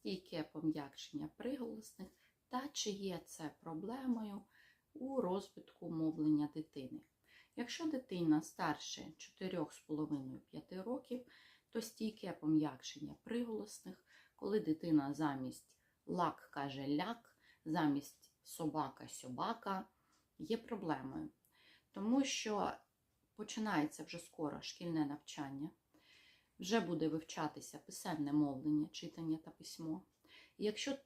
стійке пом'якшення приголосних та чи є це проблемою у розвитку мовлення дитини. Якщо дитина старше 4,5-5 років, то стійке пом'якшення приголосних, коли дитина замість лак каже ляк, замість собака сьобака, є проблемою. Тому що починається вже скоро шкільне навчання, вже буде вивчатися писемне мовлення, читання та письмо. І якщо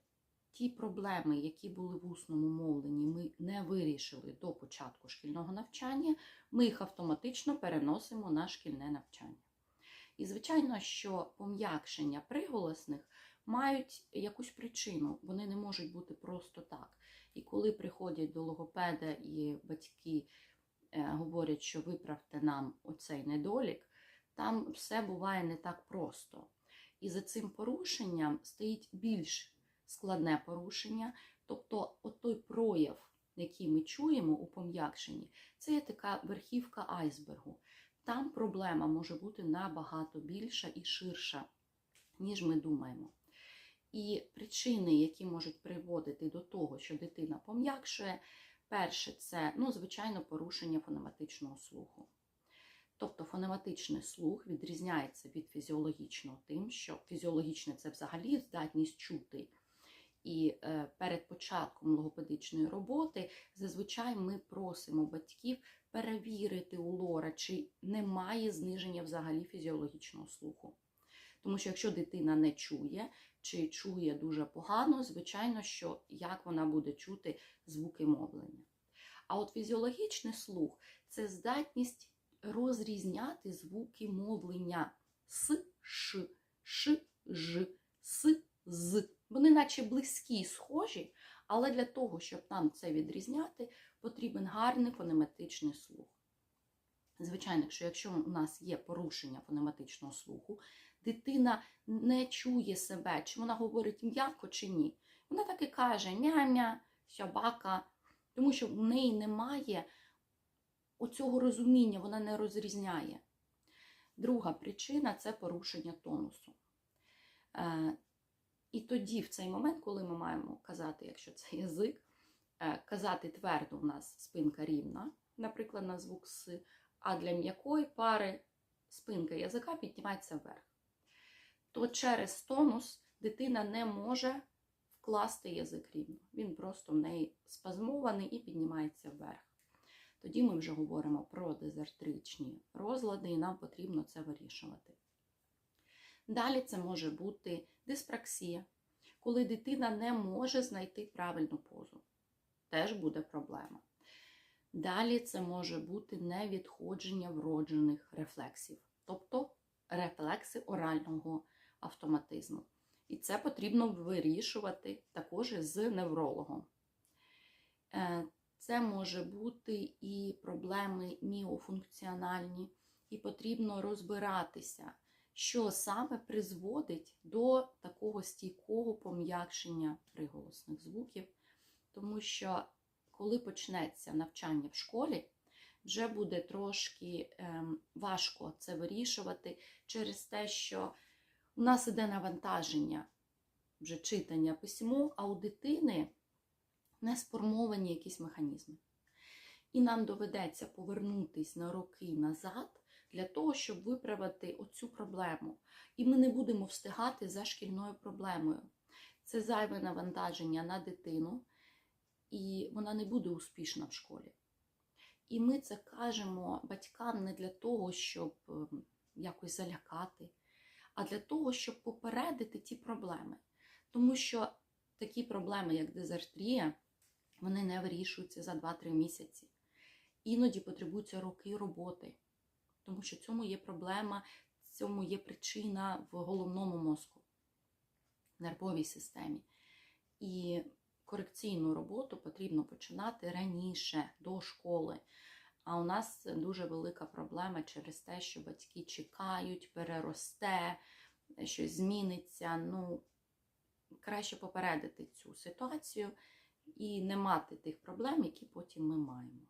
ті проблеми, які були в усному мовленні, ми не вирішили до початку шкільного навчання, ми їх автоматично переносимо на шкільне навчання. І, звичайно, що пом'якшення приголосних мають якусь причину, вони не можуть бути просто так. І коли приходять до логопеда і батьки е, говорять, що виправте нам оцей недолік, там все буває не так просто. І за цим порушенням стоїть більш складне порушення, тобто той прояв, який ми чуємо у пом'якшенні, це є така верхівка айсбергу. Там проблема може бути набагато більша і ширша, ніж ми думаємо. І причини, які можуть приводити до того, що дитина пом'якшує, перше, це, ну, звичайно, порушення фонематичного слуху. Тобто фонематичний слух відрізняється від фізіологічного тим, що фізіологічне це взагалі здатність чути. І е, перед початком логопедичної роботи зазвичай ми просимо батьків перевірити у лора, чи немає зниження взагалі фізіологічного слуху. Тому що якщо дитина не чує чи чує дуже погано, звичайно, що як вона буде чути звуки мовлення. А от фізіологічний слух це здатність розрізняти звуки мовлення с, ш, ш, ж, с, з. Вони наче близькі схожі, але для того, щоб нам це відрізняти, потрібен гарний фонематичний слух. Звичайно, що якщо у нас є порушення фонематичного слуху, дитина не чує себе, чи вона говорить м'яко чи ні. Вона так і каже мя-мя, собака, тому що в неї немає оцього розуміння, вона не розрізняє. Друга причина це порушення тонусу. Е, І тоді, в цей момент, коли ми маємо казати, якщо це язик, е, казати твердо у нас спинка рівна, наприклад, на звук С, а для м'якої пари спинка язика піднімається вверх, то через тонус дитина не може вкласти язик рівно. Він просто в неї спазмований і піднімається вверх. Тоді ми вже говоримо про дезертричні розлади, і нам потрібно це вирішувати. Далі це може бути диспраксія, коли дитина не може знайти правильну позу. Теж буде проблема. Далі це може бути невідходження вроджених рефлексів, тобто рефлекси орального автоматизму. І це потрібно вирішувати також з неврологом. Це може бути і проблеми міофункціональні, і потрібно розбиратися, що саме призводить до такого стійкого пом'якшення приголосних звуків, тому що коли почнеться навчання в школі, вже буде трошки ем, важко це вирішувати через те, що у нас іде навантаження вже читання письмо, а у дитини не сформовані якісь механізми. І нам доведеться повернутися на роки назад для того, щоб виправити оцю проблему. І ми не будемо встигати за шкільною проблемою. Це зайве навантаження на дитину, і вона не буде успішна в школі. І ми це кажемо батькам не для того, щоб ем, якось залякати, а для того, щоб попередити ті проблеми. Тому що такі проблеми, як дезертрія, вони не вирішуються за 2-3 місяці. Іноді потребуються роки роботи, тому що цьому є проблема, цьому є причина в головному мозку, нервовій системі. І корекційну роботу потрібно починати раніше, до школи. А у нас дуже велика проблема через те, що батьки чекають, переросте, щось зміниться. Ну, краще попередити цю ситуацію і не мати тих проблем, які потім ми маємо.